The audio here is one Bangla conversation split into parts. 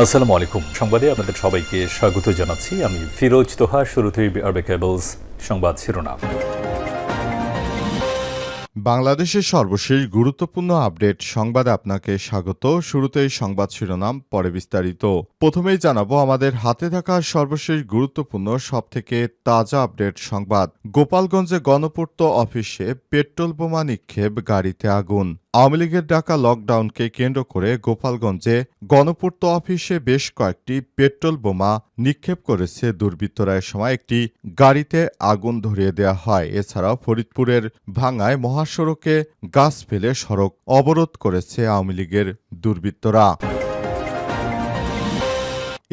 আসসালামু আলাইকুম। সংবাদে আপনাদের সবাইকে স্বাগত জানাচ্ছি। আমি ফিরোজ তোহা, শুরুতেই আরবে কেবলস সংবাদ শিরোনাম। বাংলাদেশের সর্বশেষ গুরুত্বপূর্ণ আপডেট সংবাদে আপনাকে স্বাগত। শুরুতেই সংবাদ শিরোনাম, পরে বিস্তারিত। প্রথমেই জানাব, আমাদের হাতে থাকা সর্বশেষ গুরুত্বপূর্ণ, সবথেকে তাজা আপডেট সংবাদ। গোপালগঞ্জে গণপূর্ত অফিসে পেট্রোল বোমা নিক্ষেপ, গাড়িতে আগুন। আওয়ামী লীগের ডাকা লকডাউনকে কেন্দ্র করে গোপালগঞ্জে গণপূর্ত অফিসে বেশ কয়েকটি পেট্রোল বোমা নিক্ষেপ করেছে দুর্বৃত্তরা। সময় একটি গাড়িতে আগুন ধরিয়ে দেওয়া হয়। এছাড়াও ফরিদপুরের ভাঙায় মহাসড়কে গাছ ফেলে সড়ক অবরোধ করেছে আওয়ামী লীগের দুর্বৃত্তরা।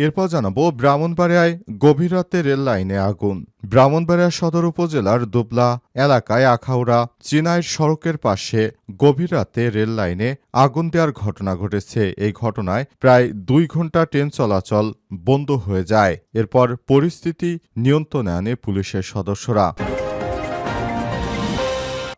এরপর জানাব ব্রাহ্মণবাড়িয়ায় গভীর রাতে রেল লাইনে আগুন। ব্রাহ্মণবাড়িয়া সদর উপজেলার দুবলা এলাকায় আখাউড়া চিনাইর সড়কের পাশে গভীর রাতে রেল লাইনে আগুন দেওয়ার ঘটনা ঘটেছে। এই ঘটনায় প্রায় দুই ঘণ্টা ট্রেন চলাচল বন্ধ হয়ে যায়। এরপর পরিস্থিতি নিয়ন্ত্রণে আনে পুলিশের সদস্যরা।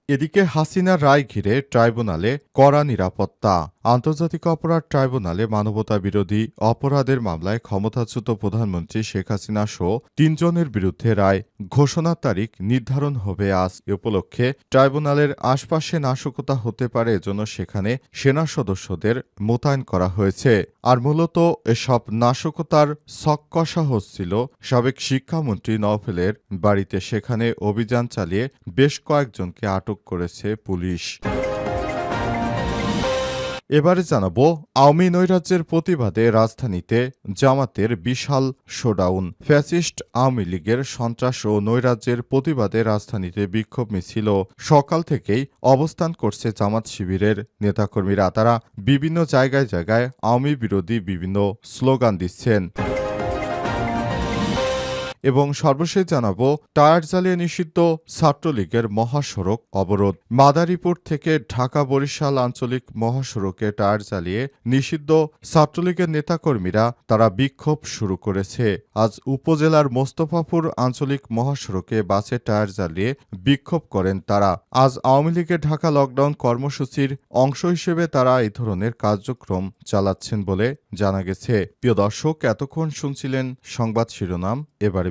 এদিকে হাসিনা রায় ঘিরে ট্রাইব্যুনালে কড়া নিরাপত্তা। আন্তর্জাতিক অপরাধ ট্রাইব্যুনালে মানবতা বিরোধী অপরাধের মামলায় ক্ষমতাচ্যুত প্রধানমন্ত্রী শেখ হাসিনা সহ তিনজনের বিরুদ্ধে রায় ঘোষণার তারিখ নির্ধারণ হবে আজ। এ উপলক্ষে ট্রাইব্যুনালের আশপাশে নাশকতা হতে পারে এজন্য সেখানে সেনা সদস্যদের মোতায়েন করা হয়েছে। আর মূলত এসব নাশকতার ছক কষা হচ্ছিল সাবেক শিক্ষামন্ত্রী নওফেলের বাড়িতে। সেখানে অভিযান চালিয়ে বেশ কয়েকজনকে আটক করেছে পুলিশ। এবারে জানাব আওয়ামী নৈরাজ্যের প্রতিবাদে রাজধানীতে জামাতের বিশাল শোডাউন। ফ্যাসিস্ট আওয়ামী লীগের সন্ত্রাস ও নৈরাজ্যের প্রতিবাদে রাজধানীতে বিক্ষোভ মিছিল। সকাল থেকেই অবস্থান করছে জামাত শিবিরের নেতাকর্মীরা। তারা বিভিন্ন জায়গায় জায়গায় আওয়ামী বিরোধী বিভিন্ন স্লোগান দিচ্ছেন। এবং সর্বশেষ জানাব, টায়ার জ্বালিয়ে নিষিদ্ধ ছাত্রলীগের মহাসড়ক অবরোধ। মাদারীপুর থেকে ঢাকা বরিশাল আঞ্চলিক মহাসড়কে টায়ার জ্বালিয়ে নিষিদ্ধ ছাত্রলীগের নেতাকর্মীরা তারা বিক্ষোভ শুরু করেছে। আজ উপজেলার মোস্তফাপুর আঞ্চলিক মহাসড়কে বাসে টায়ার জ্বালিয়ে বিক্ষোভ করেন তারা। আজ আওয়ামী লীগের ঢাকা লকডাউন কর্মসূচির অংশ হিসেবে তারা এই ধরনের কার্যক্রম চালাচ্ছেন বলে জানা গেছে। প্রিয় দর্শক, এতক্ষণ শুনছিলেন সংবাদ শিরোনাম, এবারে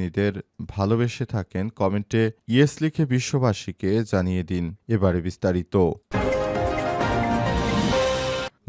ফিলিস্তিনিদের ভালোবেসে থাকেন কমেন্টে ইয়েস লিখে বিশ্ববাসীকে জানিয়ে দিন এবারে বিস্তারিত।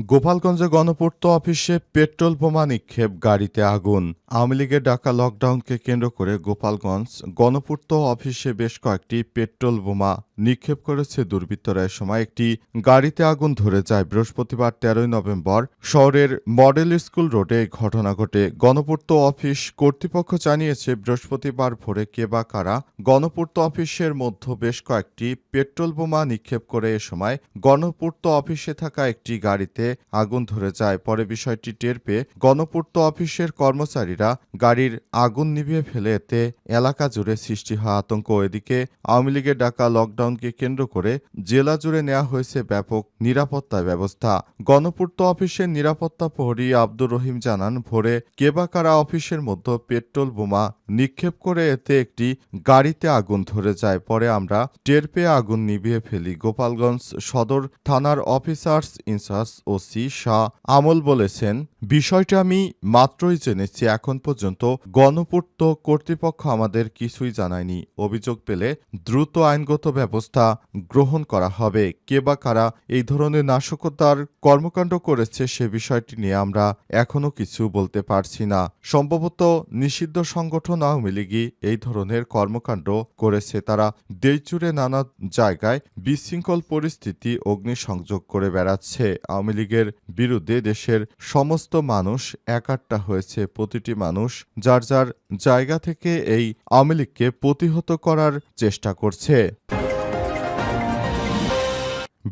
গোপালগঞ্জে গণপূর্ত অফিসে পেট্রোল বোমা নিক্ষেপ, গাড়িতে আগুন। আওয়ামী লীগের ডাকা লকডাউনকে কেন্দ্র করে গোপালগঞ্জ গণপূর্ত অফিসে বেশ কয়েকটি পেট্রোল বোমা নিক্ষেপ করেছে দুর্বৃত্তরা। সময় একটি গাড়িতে আগুন ধরে যায়। বৃহস্পতিবার তেরোই নভেম্বর শহরের মডেল স্কুল রোডে ঘটনা ঘটে। গণপূর্ত অফিস কর্তৃপক্ষ জানিয়েছে, বৃহস্পতিবার ভোরে কে বা কারা গণপূর্ত অফিসের মধ্যে বেশ কয়েকটি পেট্রোল বোমা নিক্ষেপ করে এ সময় গণপূর্ত অফিসে থাকা একটি গাড়িতে আগুন ধরে যায়। পরে বিষয়টি টের পেয়ে গণপূর্ত অফিসের কর্মচারীরা গাড়ির আগুন নিভিয়ে ফেলে এতে এলাকা জুড়ে সৃষ্টি হয় আতঙ্ক। এদিকে আওয়ামী লীগের ডাকা লকডাউনকে কেন্দ্র করে জেলা জুড়ে নেওয়া হয়েছে ব্যাপক নিরাপত্তা ব্যবস্থা। গণপূর্ত অফিসের নিরাপত্তা প্রহরী আব্দুর রহিম জানান, ভোরে কেবাকারা অফিসের মধ্যে পেট্রোল বোমা নিক্ষেপ করে এতে একটি গাড়িতে আগুন ধরে যায়। পরে আমরা টের পেয়ে আগুন নিভিয়ে ফেলি। গোপালগঞ্জ সদর থানার অফিসার্স ইনচার্জ ওসি শাহ আমল বলেছেন, বিষয়টা আমি মাত্রই জেনেছি, এখন পর্যন্ত গণপূর্ত কর্তৃপক্ষ আমাদের কিছুই জানায়নি। অভিযোগ পেলে দ্রুত আইনগত ব্যবস্থা গ্রহণ করা হবে। কে বা কারা এই ধরনের নাশকতার কর্মকাণ্ড করেছে সে বিষয়টি নিয়ে আমরা এখনও কিছু বলতে পারছি না। সম্ভবত নিষিদ্ধ সংগঠন আওয়ামী লীগই এই ধরনের কর্মকাণ্ড করেছে। তারা দেশজুড়ে নানা জায়গায় বিশৃঙ্খল পরিস্থিতি, অগ্নিসংযোগ করে বেড়াচ্ছে। আওয়ামী লীগের বিরুদ্ধে দেশের সমস্ত মানুষ একাট্টা হয়েছে। প্রতিটি মানুষ যার যার জায়গা থেকে এই আওয়ামী লীগকে প্রতিহত করার চেষ্টা করছে।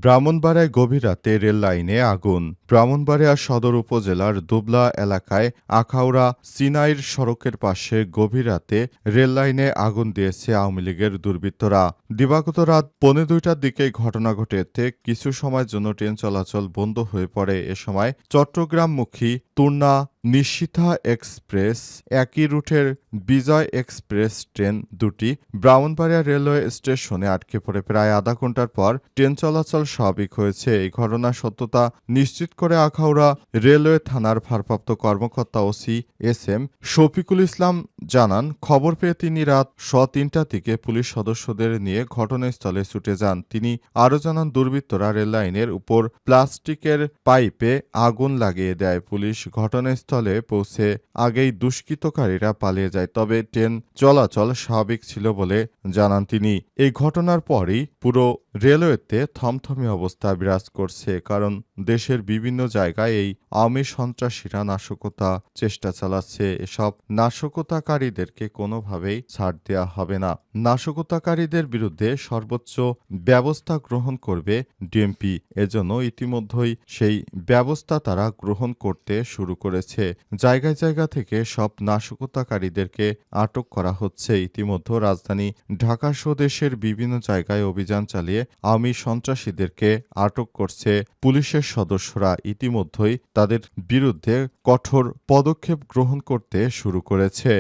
ব্রাহ্মণবাড়ায় গভীর রাতে রেল লাইনে আগুন। ব্রাহ্মণবাড়িয়া সদর উপজেলার দুবলা এলাকায় আখাউড়া সিনাইর সড়কের পাশে গভীর রাতে রেল লাইনে আগুন দিয়েছে আওয়ামী লীগের দুর্বৃত্তরা। দিবাগত রাত পৌনে দুইটার দিকে ঘটনা ঘটে এতে কিছু সময়ের জন্য ট্রেন চলাচল বন্ধ হয়ে পড়ে। এ সময় চট্টগ্রামমুখী তুর্না নিশিতা এক্সপ্রেস, একই রুটের বিজয় এক্সপ্রেস ট্রেন দুটি ব্রাহ্মণবাড়িয়া রেলওয়ে স্টেশনে আটকে পড়ে প্রায় আধা ঘণ্টার পর ট্রেন চলাচল স্বাভাবিক হয়েছে। এই ঘটনার সত্যতা নিশ্চিত করে আখাউড়া রেলওয়ে থানার ভারপ্রাপ্ত কর্মকর্তা OC S M Shafiqul Islam জানান, খবর পেয়ে তিনি রাত স তিনটা থেকে পুলিশ সদস্যদের নিয়ে ঘটনাস্থলে ছুটে যান। তিনি আরও জানান, দুর্বৃত্তরা রেললাইনের উপর প্লাস্টিকের পাইপে আগুন লাগিয়ে দেয়। পুলিশ ঘটনাস্থলে পৌঁছে আগেই দুষ্কৃতকারীরা পালিয়ে যায়, তবে ট্রেন চলাচল স্বাভাবিক ছিল বলে জানান তিনি। এই ঘটনার পরই পুরো রেলওয়েতে থমথমে অবস্থা বিরাজ করছে, কারণ দেশের বিভিন্ন জায়গায় এই আওয়ামী সন্ত্রাসীরা নাশকতা চেষ্টা চালাচ্ছে। এসব নাশকতাকারীদেরকে কোনোভাবেই ছাড় দেওয়া হবে না। নাশকতাকারীদের বিরুদ্ধে সর্বোচ্চ ব্যবস্থা গ্রহণ করবে ডিএমপি। এজন্য ইতিমধ্যেই সেই ব্যবস্থা তারা গ্রহণ করতে শুরু করেছে। জায়গায় জায়গা থেকে সব নাশকতাকারীদেরকে আটক করা হচ্ছে। ইতিমধ্যে রাজধানী ঢাকা স্বদেশের দেশের বিভিন্ন জায়গায় অভিযান চালিয়ে আমি সন্ত্রাসীদেরকে আটক করছে পুলিশের সদস্যরা। ইতিমধ্যেই তাদের বিরুদ্ধে কঠোর পদক্ষেপ গ্রহণ করতে শুরু করেছে।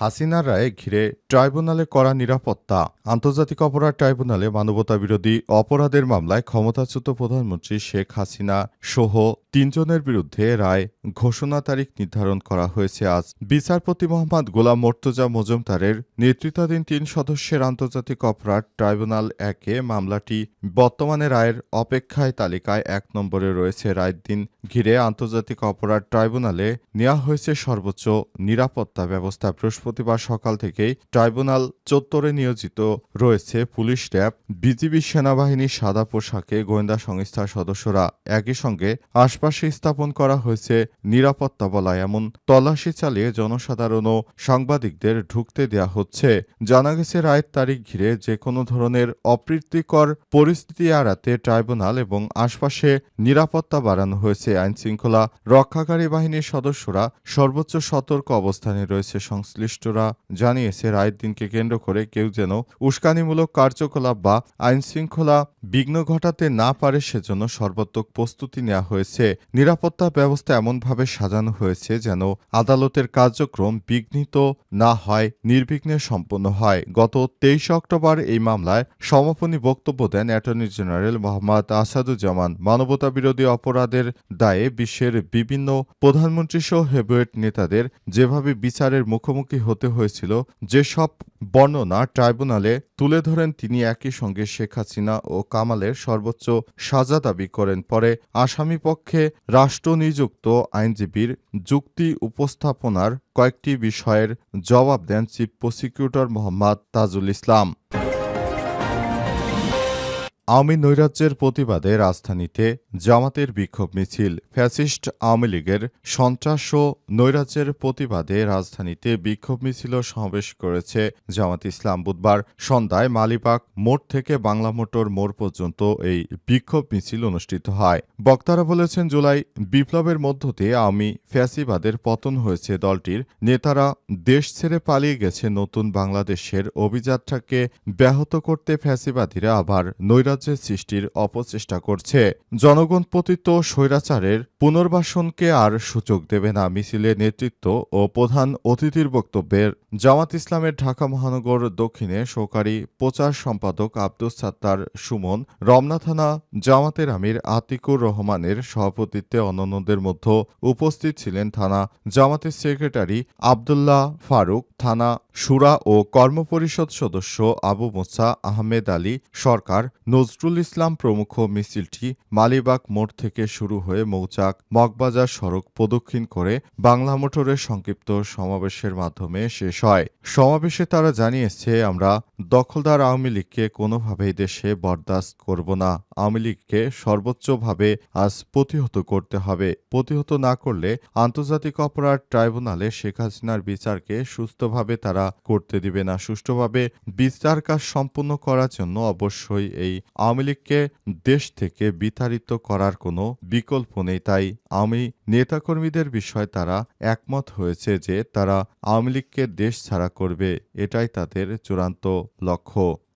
হাসিনার রায়ে ঘিরে ট্রাইব্যুনালে করা নিরাপত্তা। আন্তর্জাতিক অপরাধ ট্রাইব্যুনালে মানবতা বিরোধী অপরাধের মামলায় ক্ষমতাচ্যুত প্রধানমন্ত্রী শেখ হাসিনা সহ তিনজনের বিরুদ্ধে রায় ঘোষণা তারিখ নির্ধারণ করা হয়েছে আজ। বিচারপতি মোহাম্মদ গোলাম মোর্তজা মজুমদারের নেতৃত্বাধীন তিন সদস্যের আন্তর্জাতিক অপরাধ ট্রাইব্যুনাল একে মামলাটি বর্তমানে রায়ের অপেক্ষায় তালিকায় এক নম্বরে রয়েছে। রায়ের দিন ঘিরে আন্তর্জাতিক অপরাধ ট্রাইব্যুনালে নেওয়া হয়েছে সর্বোচ্চ নিরাপত্তা ব্যবস্থা। বৃহস্পতিবার সকাল থেকেই ট্রাইব্যুনাল চত্বরে নিয়োজিত রয়েছে পুলিশ র্যাব, বিজিবি সেনাবাহিনীর সাদা পোশাকে গোয়েন্দা সংস্থার সদস্যরা। একই সঙ্গে আশপাশে স্থাপন করা হয়েছে নিরাপত্তা বলায়, এমন তল্লাশি চালিয়ে জনসাধারণ ও সাংবাদিকদের ঢুকতে দেয়া হচ্ছে। জানা গেছে, রায়ের তারিখ ঘিরে যে কোনো ধরনের অপ্রীতিকর পরিস্থিতি এড়াতে ট্রাইব্যুনাল এবং আশপাশে নিরাপত্তা বাড়ানো হয়েছে। আইনশৃঙ্খলা রক্ষাকারী বাহিনীর সদস্যরা সর্বোচ্চ সতর্ক অবস্থানে রয়েছে। সংশ্লিষ্টরা জানিয়েছে রায়ের দিনকে কেন্দ্র করে কেউ যেন উস্কানিমূলক কার্যকলাপ বা আইনশৃঙ্খলা বিঘ্ন ঘটাতে না পারে সেজন্য সর্বাত্মক প্রস্তুতি নেওয়া হয়েছে। নিরাপত্তা ব্যবস্থা এমনভাবে সাজানো হয়েছে যেন আদালতের কার্যক্রম বিঘ্নিত না হয়, নির্বিঘ্নে সম্পন্ন হয়। গত তেইশ অক্টোবর এই মামলায় সমাপনী বক্তব্য দেন অ্যাটর্নি জেনারেল মোহাম্মদ আসাদুজ্জামান। মানবতা বিরোধী অপরাধের দায়ে বিশ্বের বিভিন্ন প্রধানমন্ত্রী সহ হেভিওয়েট নেতাদের যেভাবে বিচারের মুখোমুখি হতে হয়েছিল, যেসব বর্ণনা ট্রাইব্যুনালে তুলে ধরেন তিনি একই সঙ্গে শেখ হাসিনা ও কামালের সর্বোচ্চ সাজা দাবি করেন। পরে আসামিপক্ষে রাষ্ট্রনিযুক্ত রাষ্ট্র নিযুক্ত আইনজীবীর যুক্তি উপস্থাপনার কয়েকটি বিষয়ের জবাব দেন চিফ প্রসিকিউটর মোহাম্মদ তাজুল ইসলাম। আওয়ামী নৈরাজ্যের প্রতিবাদে রাজধানীতে জামাতের বিক্ষোভ মিছিল। ফ্যাসিস্ট আওয়ামী লীগের সন্ত্রাস ও নৈরাজ্যের প্রতিবাদে রাজধানীতে বিক্ষোভ মিছিল সমাবেশ করেছে জামাত ইসলাম। বুধবার সন্ধ্যায় মালিবাগ মোড় থেকে বাংলা মোটর মোড় পর্যন্ত এই বিক্ষোভ মিছিল অনুষ্ঠিত হয়। বক্তারা বলেছেন, জুলাই বিপ্লবের মধ্য দিয়ে আওয়ামী ফ্যাসিবাদের পতন হয়েছে দলটির। নেতারা দেশ ছেড়ে পালিয়ে গেছে নতুন বাংলাদেশের অভিযাত্রাকে ব্যাহত করতে ফ্যাসিবাদীরা আবার নৈরাজ্যের সৃষ্টির অপচেষ্টা করছে। জনগণ পতিত স্বৈরাচারের পুনর্বাসনকে আর সুযোগ দেবে না মিছিলের নেতৃত্ব ও প্রধান অতিথির বক্তব্যের। জামাত ইসলামের ঢাকা মহানগর দক্ষিণে সহকারী প্রচার সম্পাদক আব্দুস সাত্তার সুমন, রমনা থানা জামাতের আমির আতিকুর রহমানের সভাপতিত্বে অন্যান্যদের মধ্যে উপস্থিত ছিলেন থানা জামাতের সেক্রেটারি আবদুল্লাহ ফারুক, থানা সুরা ও কর্মপরিষদ সদস্য আবু মুসা আহমেদ আলী সরকার, নজরুল নজরুল ইসলাম প্রমুখ মিছিলটি মালিবাগ মোড় থেকে শুরু হয়ে মৌচাক মগবাজার সড়ক প্রদক্ষিণ করে বাংলা মোটরের সংক্ষিপ্ত সমাবেশের মাধ্যমে শেষ হয়। সমাবেশে তারা জানিয়েছে, আমরা দখলদার আওয়ামী লীগকে কোনোভাবেই দেশে বরদাস্ত করব না। আওয়ামী লীগকে সর্বোচ্চভাবে আজ প্রতিহত করতে হবে। প্রতিহত না করলে আন্তর্জাতিক অপরাধ ট্রাইব্যুনালে শেখ হাসিনার বিচারকে সুস্থভাবে তারা করতে দিবে না। সুষ্ঠুভাবে বিচার কাজ সম্পন্ন করার জন্য অবশ্যই এই আওয়ামী লীগকে দেশ থেকে বিতাড়িত করার কোনো বিকল্প নেই। তাই আমি নেতাকর্মীদের বিষয়ে তারা একমত হয়েছে যে তারা আওয়ামী লীগকে দেশ ছাড়া করবে। এটাই তাদের চূড়ান্ত লক্ষ্য।